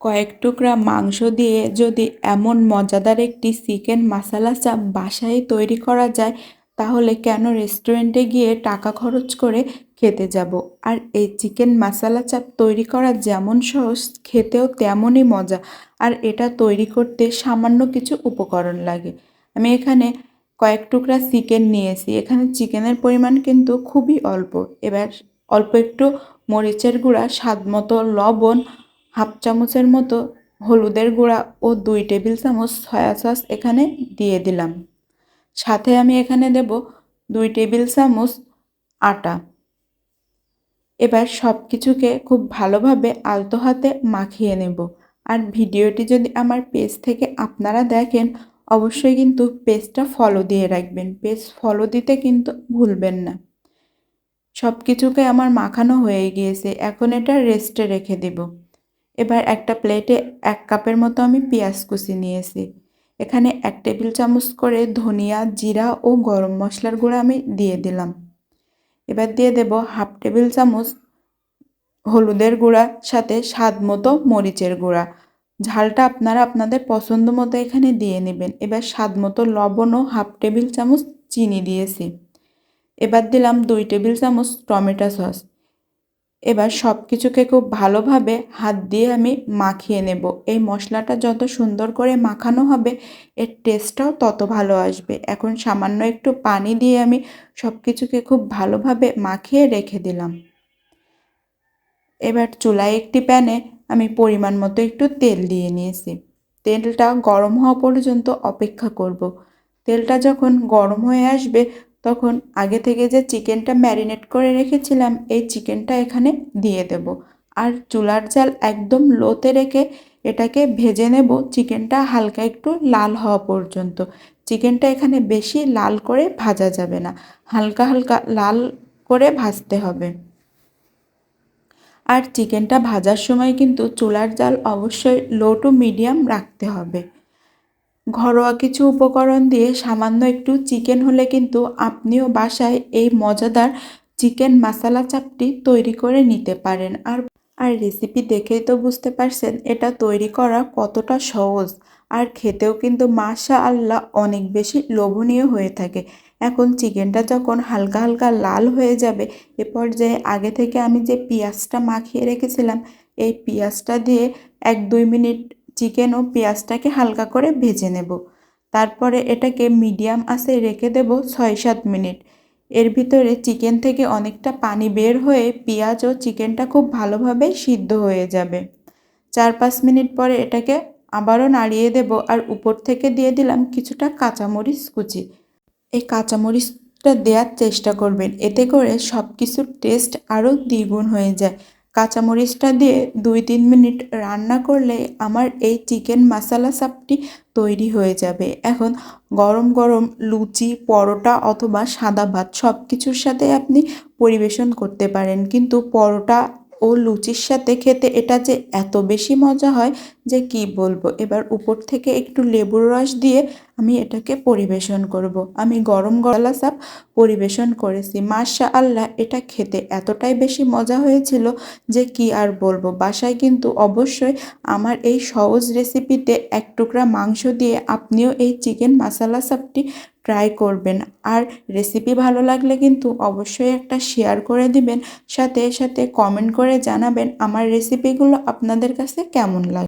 কয়েক টুকরা মাংস দিয়ে যদি এমন মজাদার একটি চিকেন মাসালা চাপ বাসায় তৈরি করা যায়, তাহলে কেন রেস্টুরেন্টে গিয়ে টাকা খরচ করে খেতে যাব? আর এই চিকেন মাসালা চাপ তৈরি করা যেমন সহজ, খেতেও তেমনই মজা। আর এটা তৈরি করতে সামান্য কিছু উপকরণ লাগে। আমি এখানে কয়েক টুকরা চিকেন নিয়েছি। এখানে চিকেনের পরিমাণ কিন্তু খুবই অল্প। এবার অল্প একটু মরিচের গুঁড়া স্বাদ মতো লবণ হাফ চামচের মতো হলুদের গুঁড়া ও দুই টেবিল চামচ সয়া সস এখানে দিয়ে দিলাম। সাথে আমি এখানে দেব দুই টেবিল চামচ আটা। এবার সব কিছুকে খুব ভালোভাবে আলতো হাতে মাখিয়ে নেব। আর ভিডিওটি যদি আমার পেজ থেকে আপনারা দেখেন, অবশ্যই কিন্তু পেজটা ফলো দিয়ে রাখবেন। পেজ ফলো দিতে কিন্তু ভুলবেন না। সব কিছুকে আমার মাখানো হয়ে গিয়েছে। এখন এটা রেস্টে রেখে দেব। এবার একটা প্লেটে এক কাপের মতো আমি পেঁয়াজ কুচি নিয়েছি। এখানে এক টেবিল চামচ করে ধনিয়া, জিরা ও গরম মশলার গুঁড়া আমি দিয়ে দিলাম। এবার দিয়ে দেব হাফ টেবিল চামচ হলুদের গুঁড়া, সাথে স্বাদ মতো মরিচের গুঁড়া। ঝালটা আপনারা আপনাদের পছন্দ মতো এখানে দিয়ে নেবেন। এবার স্বাদ মতো লবণ ও হাফ টেবিল চামচ চিনি দিয়েছি। এবার দিলাম দুই টেবিল চামচ টমেটো সস। এবার সব কিছুকে খুব ভালোভাবে হাত দিয়ে আমি মাখিয়ে নেব। এই মশলাটা যত সুন্দর করে মাখানো হবে, এর টেস্টটাও তত ভালো আসবে। এখন সামান্য একটু পানি দিয়ে আমি সব কিছুকে খুব ভালোভাবে মাখিয়ে রেখে দিলাম। এবার চুলায় একটি প্যানে আমি পরিমাণ মতো একটু তেল দিয়ে নিয়েছি। তেলটা গরম হওয়া পর্যন্ত অপেক্ষা করব। তেলটা যখন গরম হয়ে আসবে তখন আগে থেকে যে চিকেনটা ম্যারিনেট করে রেখেছিলাম, এই চিকেনটা এখানে দিয়ে দেব। আর চুলার জাল একদম লোতে রেখে এটাকে ভেজে নেব। চিকেনটা হালকা একটু লাল হওয়া পর্যন্ত। চিকেনটা এখানে বেশি লাল করে ভাজা যাবে না। হালকা হালকা লাল করে ভাজতে হবে। আর চিকেনটা ভাজার সময় কিন্তু চুলার জাল অবশ্যই লো টু মিডিয়াম রাখতে হবে। ঘরোয়া কিছু উপকরণ দিয়ে সামান্য একটু চিকেন হলে কিন্তু আপনিও বাসায় এই মজাদার চিকেন মশালা চাপটি তৈরি করে নিতে পারেন। আর আর রেসিপি দেখেই তো বুঝতে পারছেন এটা তৈরি করা কতটা সহজ। আর খেতেও কিন্তু মাশা আল্লাহ অনেক বেশি লোভনীয় হয়ে থাকে। এখন চিকেনটা যখন হালকা হালকা লাল হয়ে যাবে, এ পর্যায়ে আগে থেকে আমি যে পেঁয়াজটা মাখিয়ে রেখেছিলাম, এই পেঁয়াজটা দিয়ে এক দুই মিনিট চিকেন ও পেঁয়াজটাকে হালকা করে ভেজে নেব। তারপরে এটাকে মিডিয়াম আসে রেখে দেব ছয় সাত মিনিট। এর ভিতরে চিকেন থেকে অনেকটা পানি বের হয়ে পেঁয়াজ ও চিকেনটা খুব ভালোভাবে সিদ্ধ হয়ে যাবে। চার পাঁচ মিনিট পরে এটাকে আবারও নাড়িয়ে দেব আর উপর থেকে দিয়ে দিলাম কিছুটা কাঁচামরিচ কুচি। এই কাঁচামরিচটা দেওয়ার চেষ্টা করবেন, এতে করে সব কিছুর টেস্ট আরও দ্বিগুণ হয়ে যায়। কাঁচামরিচটা দিয়ে দুই তিন মিনিট রান্না করলে আমার এই চিকেন মশালা সাপটি তৈরি হয়ে যাবে। এখন গরম গরম লুচি, পরোটা অথবা সাদা ভাত সব কিছুর সাথে আপনি পরিবেশন করতে পারেন। কিন্তু পরোটা ও লুচির সাথে খেতে এটা যে এত বেশি মজা হয় যে কি বলব? এবার উপর থেকে একটু লেবুর রস দিয়ে আমি এটাকে পরিবেশন করব। আমি গরম গলা সাপ পরিবেশন করেছি। মাশা আল্লাহ এটা খেতে এতটাই বেশি মজা হয়েছিল যে কি আর বলব? বাসায় কিন্তু অবশ্যই আমার এই সহজ রেসিপিতে এক টুকরা মাংস দিয়ে আপনিও এই চিকেন মশালা সাপটি ট্রাই করবেন। আর রেসিপি ভালো লাগলে কিন্তু অবশ্যই একটা শেয়ার করে দিবেন। সাথে সাথে কমেন্ট করে জানাবেন আমার রেসিপিগুলো আপনাদের কাছে কেমন লাগে